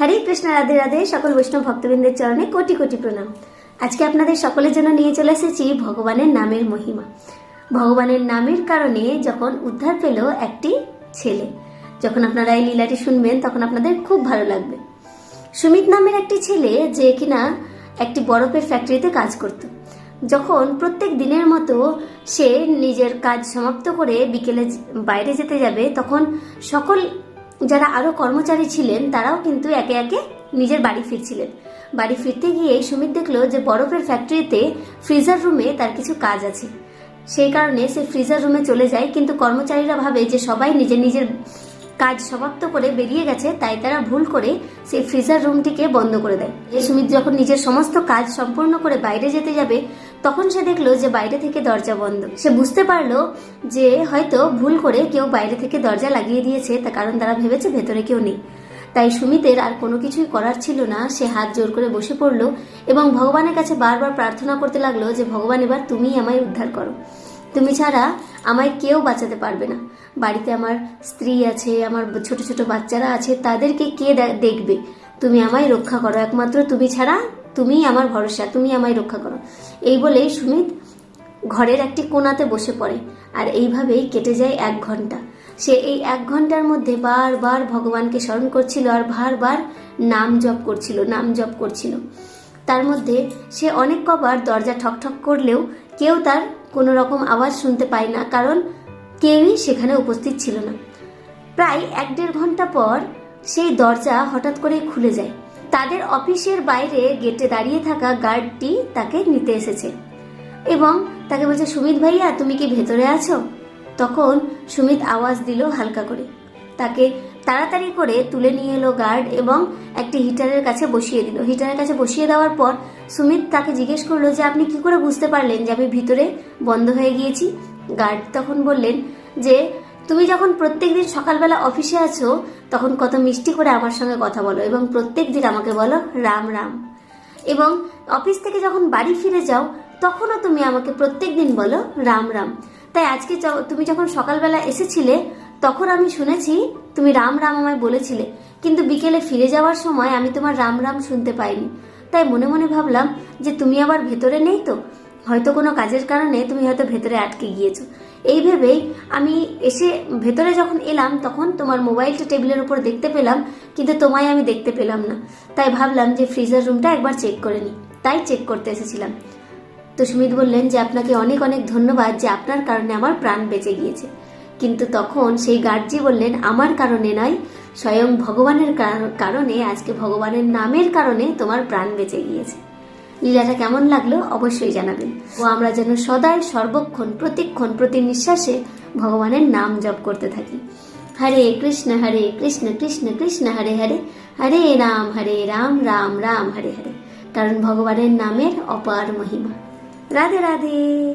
হরে কৃষ্ণ, রাধে রাধে, সকল বৈষ্ণব ভক্তবৃন্দের চরণে কোটি কোটি প্রণাম। আজকে আপনাদের সকলের জন্য নিয়ে চলে এসেছি ভগবানের নামের মহিমা। ভগবানের নামের কারণে যখন উদ্ধার পেল একটি ছেলে, যখন আপনারা এই লীলাটি শুনবেন, তখন আপনাদের খুব ভালো লাগবে। সুমিত নামের একটি ছেলে যে কিনা একটি বরফের ফ্যাক্টরিতে কাজ করত। যখন প্রত্যেক দিনের মতো সে নিজের কাজ সমাপ্ত করে বিকেলে বাইরে যেতে যাবে, তখন সকল যারা আরও কর্মচারী ছিলেন, তারাও কিন্তু একে একে নিজের বাড়ি ফিরছিলেন। বাড়ি ফিরতে গিয়ে সুমিত দেখল যে বরফের ফ্যাক্টরিতে ফ্রিজার রুমে তার কিছু কাজ আছে। সেই কারণে সে ফ্রিজার রুমে চলে যায়, কিন্তু কর্মচারীরা ভাবে যে সবাই নিজের নিজের কাজ সমাপ্ত করে বেরিয়ে গেছে, তাই তারা ভুল করে সেই ফ্রিজার রুমটিকে বন্ধ করে দেয়। সুমিত যখন নিজের সমস্ত কাজ সম্পূর্ণ করে বাইরে যেতে যাবে তখন সে দেখল যে বাইরে থেকে দরজা বন্ধ। সে বুঝতে পারল যে হয়তো ভুল করে কেউ বাইরে থেকে দরজা লাগিয়ে দিয়েছে তা কারণ তারা ভেবেছে ভেতরে কেউ নেই। তাই সুমিতের আর কোনো কিছুই করার ছিল না। সে হাত জোর করে বসে পড়ল এবং ভগবানের কাছে বারবার প্রার্থনা করতে লাগল যে, ভগবান, এবার তুমিই আমায় উদ্ধার করো। তুমি ছাড়া আমায় কেউ বাঁচাতে পারবে না। বাড়িতে আমার স্ত্রী আছে, আমার ছোট ছোট বাচ্চারা আছে, তাদেরকে কে দেখবে? তুমি আমায় রক্ষা করো। একমাত্র তুমি ছাড়া তুমিই আমার ভরসা তুমি আমায় রক্ষা করো। এই বলেই সুমিত ঘরের একটি কোণাতে বসে পড়ে, আর এইভাবেই কেটে যায় এক ঘণ্টা সে এই এক ঘণ্টার মধ্যে বারবার ভগবানকে স্মরণ করছিল আর বারবার নাম জপ করছিল, নাম জপ করছিল। তার মধ্যে সে অনেক কবার দরজা ঠকঠক করলেও কেউ তার কোনো রকম আওয়াজ শুনতে পায় না, কারণ কেউই সেখানে উপস্থিত ছিল না। প্রায় এক দেড় ঘণ্টা পর সেই দরজা হঠাৎ করে খুলে যায়। তাদের অফিসের বাইরে গেটে দাঁড়িয়ে থাকা গার্ডটি তাকে নিতে এসেছে। এবং তাকে বলছে, সুমিত ভাইয়া, তুমি কি ভেতরে আছো? তখন সুমিত আওয়াজ দিল হালকা করে। তাকে তাড়াতাড়ি করে তুলে নিয়ে এলো গার্ড এবং একটি হিটারের কাছে বসিয়ে দিল। হিটারের কাছে বসিয়ে দেওয়ার পর সুমিত তাকে জিজ্ঞেস করল যে, আপনি কি করে বুঝতে পারলেন যে আমি ভিতরে বন্ধ হয়ে গিয়েছি? গার্ড তখন বললেন যে তুমি যখন প্রত্যেক দিন সকালবেলা অফিসে আছো, তখন কত মিষ্টি করে আমার সঙ্গে কথা বলো এবং প্রত্যেক দিন আমাকে বলো, রাম রাম। এবং অফিস থেকে যখন বাড়ি ফিরে যাও, তখনও তুমি আমাকে প্রত্যেক দিন বলো, রাম রাম। তাই আজকে তুমি যখন সকালবেলা এসেছিলে, তখন আমি শুনেছি তুমি রাম রাম আমায় বলেছিলে। কিন্তু বিকেলে ফিরে যাওয়ার সময় আমি তোমার রাম রাম শুনতে পাইনি। তাই মনে মনে ভাবলাম যে তুমি আবার ভেতরে নেই তো? হয়তো কোনো কাজের কারণে তুমি হয়তো ভেতরে আটকে গিয়েছো। এই ভেবেই আমি এসে ভেতরে যখন এলাম, তখন তোমার মোবাইলটা টেবিলের উপর দেখতে পেলাম, কিন্তু তোমায় আমি দেখতে পেলাম না। তাই ভাবলাম যে ফ্রিজার রুমটা একবার চেক করে নিই। তাই চেক করতে এসেছিলাম। তো সুমিত বললেন যে আপনাকে অনেক অনেক ধন্যবাদ যে আপনার কারণে আমার প্রাণ বেঁচে গিয়েছে। কিন্তু তখন সেই গার্জি বললেন, আমার কারণে নয়, স্বয়ং ভগবানের কারণে, আজকে ভগবানের নামের কারণে তোমার প্রাণ বেঁচে গিয়েছে। লীলাটা কেমন লাগল অবশ্যই জানাবেন। ও আমরা যেন সদাই সর্বক্ষণ, প্রতিক্ষণ প্রতি নিঃশ্বাসে ভগবানের নাম জপ করতে থাকি। হরে কৃষ্ণ হরে কৃষ্ণ কৃষ্ণ কৃষ্ণ, হরে হরে হরে রাম হরে রাম রাম রাম, হরে হরে। কারণ ভগবানের নামের অপার মহিমা। রাধে রাধে।